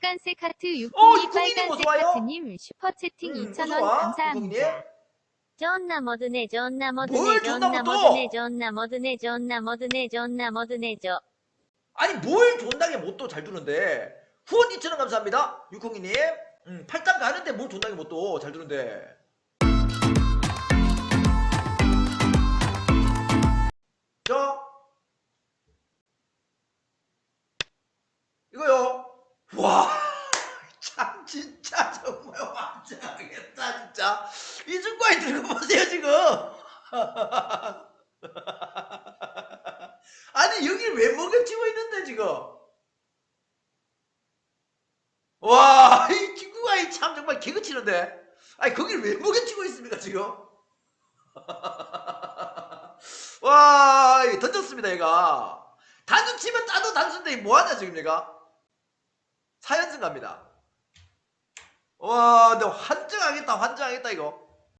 빨간색 하트 어, 유콩이 유콩이님 빨간색 어서 와요. 하트님 슈퍼채팅 음, 2,000원 어서 와, 감사합니다. 존나 머드네 존나 뭘 머드네 존나 존나 못 머드네 존나 머드네 존나 머드네 존나 머드네 저. 아니 뭘 존나게 못도 잘 두는데. 후원 2천원 감사합니다 유콩이님. 음, 팔짱 가는데 뭘 존나게 못도 잘 두는데 진짜 정말 환장하겠다 진짜 이 중과에 들고 보세요 지금 아니 여기를 왜 먹여치고 있는데 지금 와, 이 친구가 이 참 정말 개그치는데. 아니, 거길 왜 먹여치고 있습니까, 지금? 와, 이 던졌습니다, 얘가. 단수 치면 단수인데, 이 뭐하냐, 지금 얘가? 4연승 갑니다. 와, 너 환장하겠다, 환장하겠다, 이거.